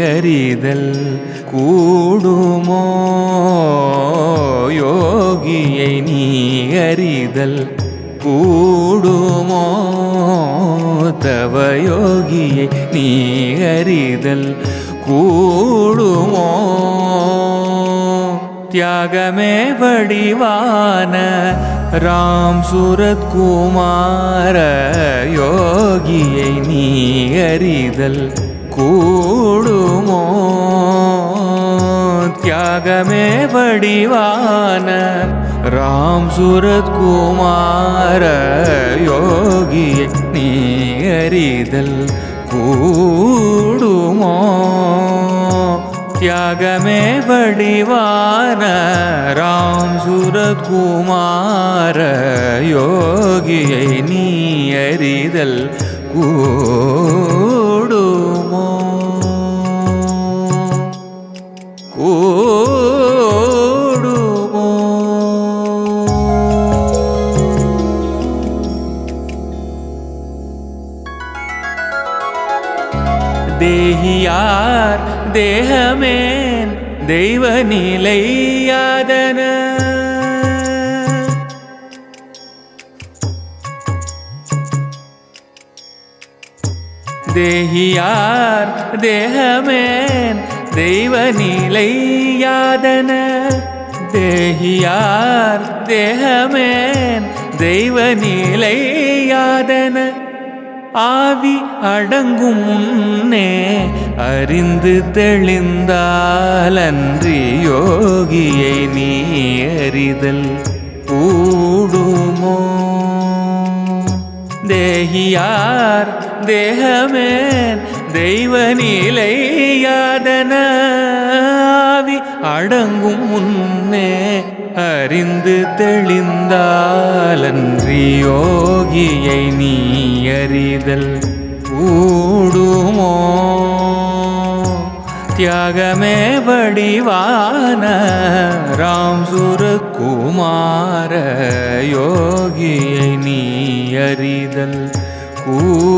அறிதல் கூடுமோ? யோகியை நீ அறிதல் கூடுமோ? தவ யோகியை நீ அறிதல் கூடுமோ? தியாகமே வடிவான ராம் சூரத் குமார யோகியை நீ அறிதல் கூடுமோ? தியாகமே வடிவான ராம் சூரத் குமார யோகியை நீ அறிதல் கூடுமோ? தியாகமே வடிவான ராம் சூரத் குமார யோகியை நீ தேகியார் தேகமேன் தெய்வ நிலையாதன தேகியார் தேகமேன் தெய்வ நிலையாதன தேகியார் தேகமேன் தெய்வ நிலையாதன ஆவி அடங்கும் முன்னே அறிந்து தெளிந்தாலன்றி யோகியை நீ அறிதல் கூடுமோ தேகியார் தேகமேன் தெய்வ நிலையாதன ஆவி அடங்கும் முன்னே அறிந்து தெளிந்தாலன்றி யோகியை நீ அறிதல் கூடுமோ? தியாகமே வடிவான ராம் சுரகுமார யோகியை நீ அறிதல் கூடுமோ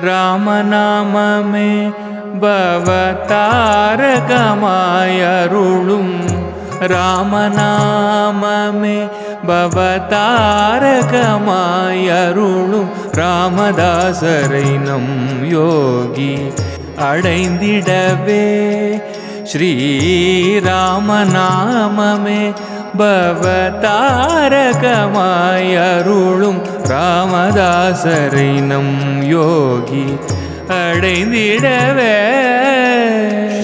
ராமநாமமே பவதாரகமாயருளும். ராமநாமமே பவதாரகமாயருளும். ராமதாசரை நம் யோகி அடைந்திடவே. ஸ்ரீராமநாமமே பவதாரகமாயருளும் ராமதாசரை நம் யோகி அடைந்திடவே.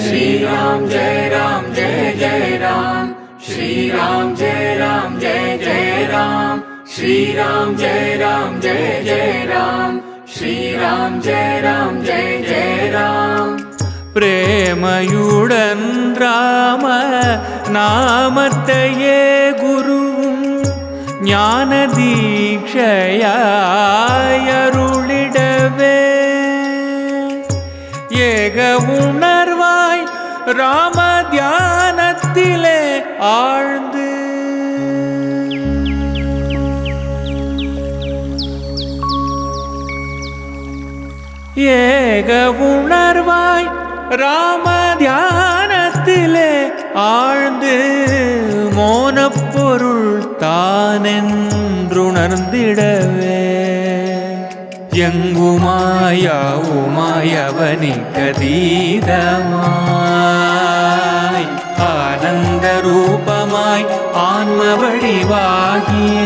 ஸ்ரீராம் ஜெய ராம் ஜெய ஜெய ராம். ஸ்ரீராம் ஜெய ராம் ஜெய ஜெய ராம். ஸ்ரீராம் ஜெய ராம் ஜெய ஜெய ராம். ஸ்ரீராம் ஜெய ராம் ஜெய ஜெய ராம். பிரேமையுடன் ராம நாமத்தையே குருவும் ஞான தீட்சையருளிடவே ஏக உணர்வாய் ராம தியானத்திலே ஆழ்ந்து. ஏக உணர்வாய் ராம தியானத்திலே ஆழ்ந்து மோனப்பொருள் தானென்றுணர்ந்திடவே. எங்குமாயவுமாயவனிக்கதீதமாய் ஆனந்த ரூபமாய் ஆன்ம வடிவாகியே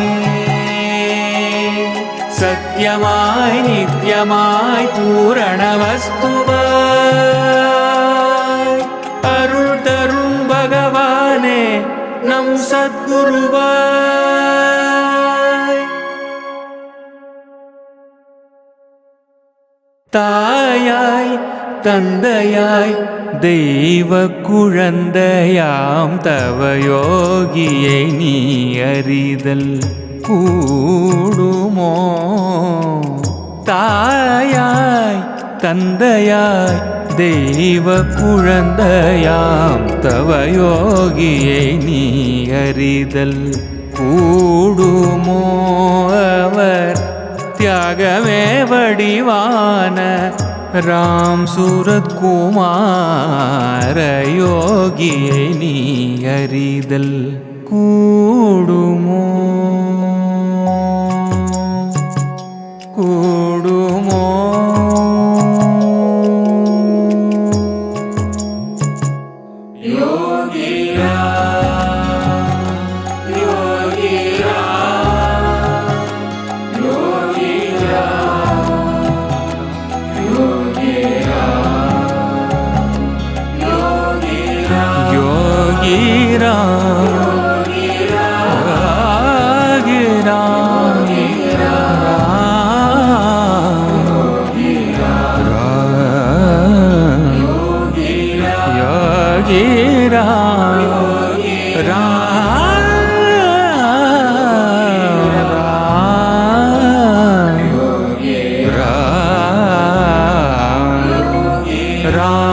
சத்தியமாய் நித்தியமாய் பூரண வஸ்துவாய் நம் சத்குருவாய். தாயாய் தந்தையாய் தெய்வ குழந்தையாம் தவயோகியை நீ அறிதல் கூடுமோ? தாயாய் தந்தையாய் தெய்வ குழந்தையாம் தவயோகியை நீ அறிதல் கூடுமோ அவர்? தியாகமே வடிவான ராம் சூரத் குமார யோகியை நீ அறிதல் கூடுமோ? Ram, Rage Ram, Ram.